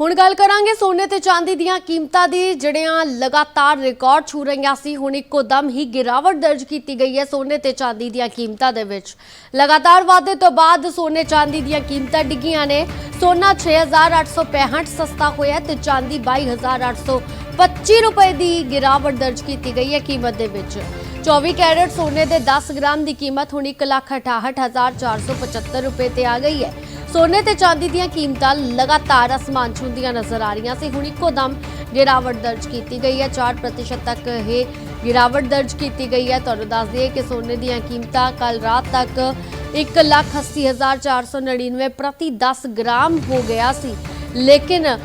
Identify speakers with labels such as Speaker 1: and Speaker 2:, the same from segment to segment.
Speaker 1: ਹੁਣ ਗੱਲ ਕਰਾਂਗੇ ਸੋਨੇ ਤੇ ਚਾਂਦੀ ਦੀਆਂ ਕੀਮਤਾਂ ਦੀ, ਜਿਹੜੀਆਂ ਲਗਾਤਾਰ ਰਿਕਾਰਡ ਛੂ ਰਹੀਆਂ ਸੀ, ਹੁਣ ਇੱਕੋ ਦਮ ਹੀ ਗਿਰਾਵਟ ਦਰਜ ਕੀਤੀ ਗਈ ਹੈ ਸੋਨੇ ਤੇ ਚਾਂਦੀ ਦੀਆਂ ਕੀਮਤਾਂ ਦੇ ਵਿੱਚ। ਲਗਾਤਾਰ ਵਾਧੇ ਤੋਂ ਬਾਅਦ ਸੋਨੇ ਚਾਂਦੀ ਦੀਆਂ ਕੀਮਤਾਂ ਡਿੱਗੀਆਂ ਨੇ। ਸੋਨਾ 6865 ਸਸਤਾ ਹੋਇਆ ਤੇ ਚਾਂਦੀ 22825 ਰੁਪਏ ਦੀ ਗਿਰਾਵਟ ਦਰਜ ਕੀਤੀ ਗਈ ਹੈ ਕੀਮਤ ਦੇ ਵਿੱਚ। 24 ਕੈਰਟ ਸੋਨੇ ਦੇ 10 ਗ੍ਰਾਮ ਦੀ ਕੀਮਤ ਹੁਣ 168475 ਰੁਪਏ ਤੇ ਆ ਗਈ ਹੈ। ਸੋਨੇ ਤੇ ਚਾਂਦੀ ਦੀਆਂ ਕੀਮਤਾਂ ਲਗਾਤਾਰ ਅਸਮਾਨ ਛੂੰਦੀਆਂ ਨਜ਼ਰ ਆ ਰਹੀਆਂ ਸੀ। ਹੁਣ ਇੱਕੋ ਦਮ ਗਿਰਾਵਟ ਦਰਜ ਕੀਤੀ ਗਈ ਹੈ। 4% ਤੱਕ ਇਹ ਗਿਰਾਵਟ ਦਰਜ ਕੀਤੀ ਗਈ ਹੈ। ਤੁਹਾਨੂੰ ਦੱਸ ਦਈਏ ਕਿ ਸੋਨੇ ਦੀਆਂ ਕੀਮਤਾਂ ਕੱਲ ਰਾਤ ਤੱਕ 180499 ਪ੍ਰਤੀ 10 ਗ੍ਰਾਮ ਹੋ ਗਿਆ ਸੀ। ਲੇਕਿਨ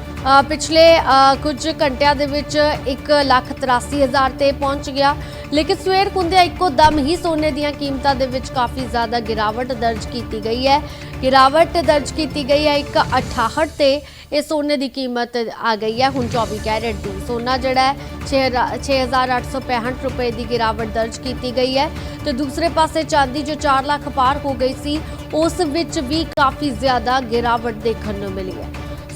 Speaker 1: ਪਿਛਲੇ ਕੁਝ ਘੰਟਿਆਂ ਦੇ ਵਿੱਚ 183000 ਤੇ ਪਹੁੰਚ ਗਿਆ। ਲੇਕਿਨ ਸਵੇਰ ਹੁੰਦਿਆਂ ਇੱਕੋ ਦਮ ਹੀ ਸੋਨੇ ਦੀਆਂ ਕੀਮਤਾਂ ਦੇ ਵਿੱਚ ਕਾਫੀ ਜ਼ਿਆਦਾ ਗਿਰਾਵਟ ਦਰਜ ਕੀਤੀ ਗਈ ਹੈ। ਗਿਰਾਵਟ ਦਰਜ ਕੀਤੀ ਗਈ ਹੈ 168 ਤੇ ਇਹ ਸੋਨੇ ਦੀ ਕੀਮਤ ਆ ਗਈ ਹੈ। ਹੁਣ 24 ਕੈਰਟ ਦੀ ਸੋਨਾ ਜਿਹੜਾ ਹੈ 6865 ਰੁਪਏ ਦੀ ਗਿਰਾਵਟ ਦਰਜ ਕੀਤੀ ਗਈ ਹੈ। ਤੇ ਦੂਸਰੇ ਪਾਸੇ ਚਾਂਦੀ ਜੋ 4 ਲੱਖ ਪਾਰ ਹੋ ਗਈ ਸੀ, ਉਸ ਵਿੱਚ ਵੀ ਕਾਫੀ ਜ਼ਿਆਦਾ ਗਿਰਾਵਟ ਦੇਖਣ ਨੂੰ ਮਿਲੀ ਹੈ।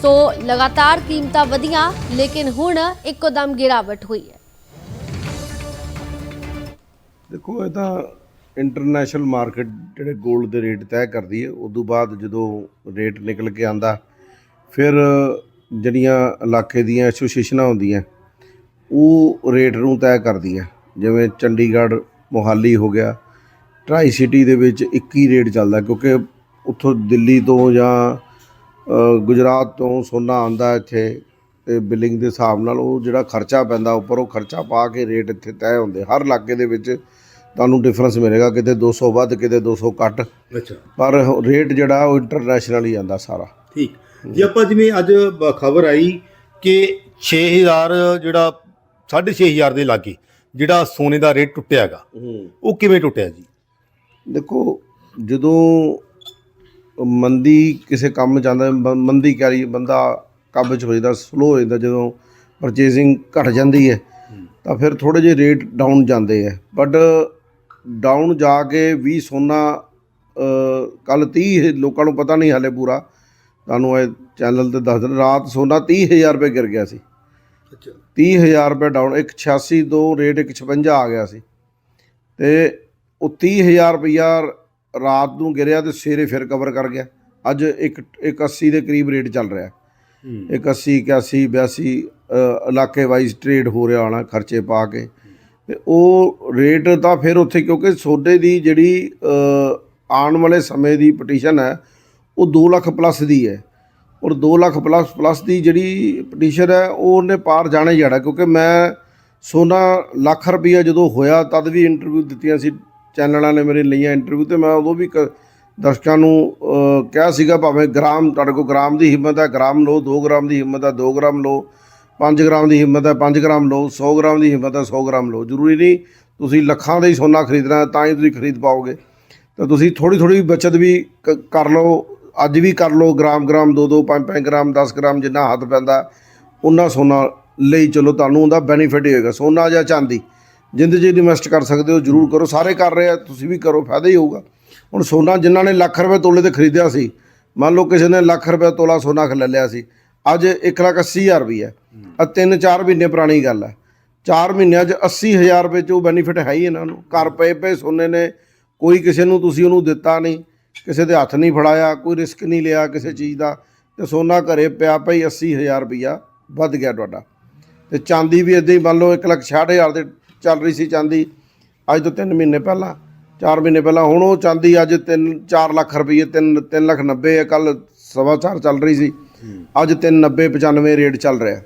Speaker 1: ਸੋ ਲਗਾਤਾਰ ਕੀਮਤਾਂ ਵਧੀਆਂ, ਲੇਕਿਨ ਹੁਣ ਇੱਕੋ ਦਮ ਗਿਰਾਵਟ ਹੋਈ ਹੈ।
Speaker 2: ਦੇਖੋ, ਇਹ ਤਾਂ ਇੰਟਰਨੈਸ਼ਨਲ ਮਾਰਕੀਟ ਜਿਹੜੇ 골ਡ ਦੇ ਰੇਟ ਤੈਅ ਕਰਦੀ ਹੈ, ਉਦੋਂ ਬਾਅਦ ਜਦੋਂ ਰੇਟ ਨਿਕਲ ਕੇ ਆਂਦਾ ਫਿਰ ਜਿਹੜੀਆਂ ਇਲਾਕੇ ਦੀਆਂ ਐਸੋਸੀਏਸ਼ਨਾਂ ਹੁੰਦੀਆਂ, ਉਹ ਰੇਟ ਨੂੰ ਤੈਅ ਕਰਦੀਆਂ। ਜਿਵੇਂ ਚੰਡੀਗੜ੍ਹ ਮੋਹਾਲੀ ਹੋ ਗਿਆ ਟਰਾਈ ਸਿਟੀ ਦੇ ਵਿੱਚ ਇੱਕ ਹੀ ਰੇਟ ਚੱਲਦਾ, ਕਿਉਂਕਿ ਉੱਥੋਂ ਦਿੱਲੀ ਤੋਂ ਜਾਂ ਗੁਜਰਾਤ ਤੋਂ ਸੋਨਾ ਆਂਦਾ ਇੱਥੇ ਤੇ ਬਿਲਿੰਗ ਦੇ ਹਿਸਾਬ ਨਾਲ ਉਹ ਜਿਹੜਾ ਖਰਚਾ ਪੈਂਦਾ ਉੱਪਰ ਉਹ ਖਰਚਾ ਪਾ ਕੇ ਰੇਟ ਇੱਥੇ ਤੈਅ ਹੁੰਦੇ। ਹਰ ਇਲਾਕੇ ਦੇ ਵਿੱਚ ਤੁਹਾਨੂੰ ਡਿਫਰੈਂਸ ਮਿਲੇਗਾ ਕਿਤੇ 200 ਵੱਧ ਕਿਤੇ 200 ਘੱਟ।
Speaker 3: ਅੱਛਾ।
Speaker 2: ਪਰ ਰੇਟ ਜਿਹੜਾ ਉਹ ਇੰਟਰਨੈਸ਼ਨਲ ਹੀ ਆਂਦਾ ਸਾਰਾ।
Speaker 3: ਠੀਕ। ਜੇ ਆਪਾਂ ਜਿਵੇਂ ਅੱਜ ਖਬਰ ਆਈ ਕਿ 6000 ਜਿਹੜਾ 6500 ਦੇ ਲਾਗੇ ਜਿਹੜਾ ਸੋਨੇ ਦਾ ਰੇਟ ਟੁੱਟਿਆ ਹੈਗਾ ਉਹ ਕਿਵੇਂ ਟੁੱਟਿਆ ਜੀ?
Speaker 2: ਦੇਖੋ ਜਦੋਂ ਮੰਦੀ ਕਿਸੇ ਕੰਮ ਜਾਂਦਾ ਮੰਦੀ ਕਹ ਬੰਦਾ ਕੰਮ 'ਚ ਹੋ ਜਾਂਦਾ ਸਲੋ ਹੋ ਜਾਂਦਾ ਜਦੋਂ ਪਰਚੇਸਿੰਗ ਘਟ ਜਾਂਦੀ ਹੈ ਤਾਂ ਫਿਰ ਥੋੜੇ ਜਿਹੇ ਰੇਟ ਡਾਊਨ ਜਾਂਦੇ ਆ ਬਟ ਡਾਊਨ ਜਾ ਕੇ ਵੀ ਸੋਨਾ ਕੱਲ 30 ਲੋਕਾਂ ਨੂੰ ਪਤਾ ਨਹੀਂ ਹਾਲੇ ਪੂਰਾ। ਤੁਹਾਨੂੰ ਇਹ ਚੈਨਲ ਤੇ ਦੱਸ ਦਿੰਦਾ ਰਾਤ ਸੋਨਾ 30000 ਰੁਪਏ ਗਿਰ ਗਿਆ ਸੀ।
Speaker 3: ਅੱਛਾ।
Speaker 2: 30000 ਰੁਪਏ ਡਾਊਨ 186 ਤੋਂ ਰੇਟ 156 ਆ ਗਿਆ ਸੀ। ਤੇ ਉਹ 30000 ਰੁਪਇਆ ਰਾਤ ਨੂੰ ਗਿਰਿਆ ਤੇ ਸਵੇਰੇ ਫਿਰ ਕਵਰ ਕਰ ਗਿਆ। ਅੱਜ ਇੱਕ 180 ਦੇ ਕਰੀਬ ਰੇਟ ਚੱਲ ਰਿਹਾ। ਇੱਕ 80 81 82 ਅ, ਇਲਾਕੇ ਵਾਈਜ਼ ਟ੍ਰੇਡ ਹੋ ਰਿਹਾ ਹੋਣਾ ਖਰਚੇ ਪਾ ਕੇ। ਤੇ ਉਹ ਰੇਟ ਤਾਂ ਫਿਰ ਉੱਥੇ ਕਿਉਂਕਿ ਸੋਡੇ ਦੀ ਜਿਹੜੀ ਆਉਣ ਵਾਲੇ ਸਮੇਂ ਦੀ ਪਟੀਸ਼ਨ ਹੈ ਉਹ 2 ਲੱਖ ਪਲੱਸ ਦੀ ਹੈ। ਔਰ 2 ਲੱਖ ਪਲੱਸ ਪਲੱਸ ਦੀ ਜਿਹੜੀ ਪਟੀਸ਼ਨ ਹੈ ਉਹ ਉਹਨੇ ਪਾਰ ਜਾਣਾ ਹੀ ਜਾਣਾ। ਕਿਉਂਕਿ ਮੈਂ ਸੋਨਾ ਲੱਖ ਰੁਪਈਆ ਜਦੋਂ ਹੋਇਆ ਤਦ ਵੀ ਇੰਟਰਵਿਊ ਦਿੱਤੀਆਂ ਸੀ ਚੈਨਲਾਂ ਨੇ ਮੇਰੀ ਲਈਆਂ ਇੰਟਰਵਿਊ ਤੇ ਮੈਂ ਉਦੋਂ ਵੀ ਕ- ਦਰਸ਼ਕਾਂ ਨੂੰ ਕਿਹਾ ਸੀਗਾ, ਭਾਵੇਂ ਗ੍ਰਾਮ, ਤੁਹਾਡੇ ਕੋਲ ਗ੍ਰਾਮ ਦੀ ਹਿੰਮਤ ਹੈ, ਗ੍ਰਾਮ ਲਓ 2 ਗ੍ਰਾਮ ਦੀ ਹਿੰਮਤ ਹੈ 2 ਗ੍ਰਾਮ ਲਓ 5 ਗ੍ਰਾਮ ਦੀ ਹਿੰਮਤ ਹੈ 5 ਗ੍ਰਾਮ ਲਓ 100 ਗ੍ਰਾਮ ਦੀ ਹਿੰਮਤ ਹੈ 100 ਗ੍ਰਾਮ ਲਓ। ਜ਼ਰੂਰੀ ਨਹੀਂ ਤੁਸੀਂ ਲੱਖਾਂ ਦਾ ਹੀ ਸੋਨਾ ਖਰੀਦਣਾ, ਤਾਂ ਹੀ ਤੁਸੀਂ ਖਰੀਦ ਪਾਓਗੇ। ਤਾਂ ਤੁਸੀਂ ਥੋੜੀ ਥੋੜੀ ਬਚਤ ਵੀ ਕ- ਕਰ ਲਓ, ਅੱਜ ਵੀ ਕਰ ਲਓ, ਗ੍ਰਾਮ ਗ੍ਰਾਮ 2 2 5 5 ਗ੍ਰਾਮ 10 ਗ੍ਰਾਮ ਜਿੰਨਾ ਹੱਥ ਪੈਂਦਾ ਉਹਨਾਂ ਸੋਨਾ ਲਈ ਚਲੋ, ਤੁਹਾਨੂੰ ਉਹਦਾ ਬੈਨੀਫਿਟ ਹੋਏਗਾ, ਸੋਨਾ ਜਾਂ ਚਾਂਦੀ। ਜਿੰਦ ਜੀ ਇਨਵੈਸਟ ਕਰ ਸਕਦੇ ਹੋ, ਜਰੂਰ ਕਰੋ। ਸਾਰੇ ਕਰ ਰਹੇ ਆ, ਤੁਸੀਂ ਵੀ ਕਰੋ, ਫਾਇਦਾ ਹੀ ਹੋਊਗਾ। ਹੁਣ ਸੋਨਾ ਜਿਨ੍ਹਾਂ ਨੇ ਲੱਖ ਰੁਪਏ ਤੋਲੇ ਤੇ ਖਰੀਦਿਆ ਸੀ, ਮੰਨ ਲਓ ਕਿਸੇ ਨੇ ਲੱਖ ਰੁਪਏ ਤੋਲਾ ਸੋਨਾ ਖ ਲੈ ਲਿਆ ਸੀ, ਅੱਜ 1 ਲੱਖ 80 ਹਜ਼ਾਰ ਰੁਪਈਆ ਆ ਤਿੰਨ ਚਾਰ ਮਹੀਨੇ ਪੁਰਾਣੀ ਗੱਲ ਹੈ। 4 ਮਹੀਨਿਆਂ 'ਚ 80000 ਰੁਪਏ 'ਚ ਉਹ ਬੈਨੀਫਿਟ ਹੈ ਹੀ ਇਹਨਾਂ ਨੂੰ। ਘਰ ਪਏ ਪਏ ਸੋਨੇ ਨੇ, ਕੋਈ ਕਿਸੇ ਨੂੰ ਤੁਸੀਂ ਉਹਨੂੰ ਦਿੱਤਾ ਨਹੀਂ। ਕਿਸੇ ਦੇ ਹੱਥ ਨਹੀਂ ਫੜਾਇਆ, ਕੋਈ ਰਿਸਕ ਨਹੀਂ ਲਿਆ ਕਿਸੇ ਚੀਜ਼ ਦਾ। ਤੇ ਸੋਨਾ ਘਰੇ ਪਿਆ ਪਈ 80000 ਰੁਪਈਆ ਵੱਧ ਗਿਆ ਤੁਹਾਡਾ। ਤੇ ਚਾਂਦੀ ਵੀ ਇਦਾਂ ਹੀ ਮੰਨ ਲਓ 1 ਲੱਖ 60000 ਦੇ ਚੱਲ ਰਹੀ ਸੀ ਚਾਂਦੀ। ਅੱਜ ਤੋਂ 3 ਮਹੀਨੇ ਪਹਿਲਾਂ 4 ਮਹੀਨੇ ਪਹਿਲਾਂ ਹੁਣ ਉਹ ਚਾਂਦੀ ਅੱਜ 3 4 ਲੱਖ ਰੁਪਏ 3 3 ਲੱਖ 90 ਹੈ ਕੱਲ ਸਵਾ ਚਾਰ ਚੱਲ ਰਹੀ ਸੀ। ਅੱਜ 390 95 ਰੇਟ ਚੱਲ ਰਿਹਾ।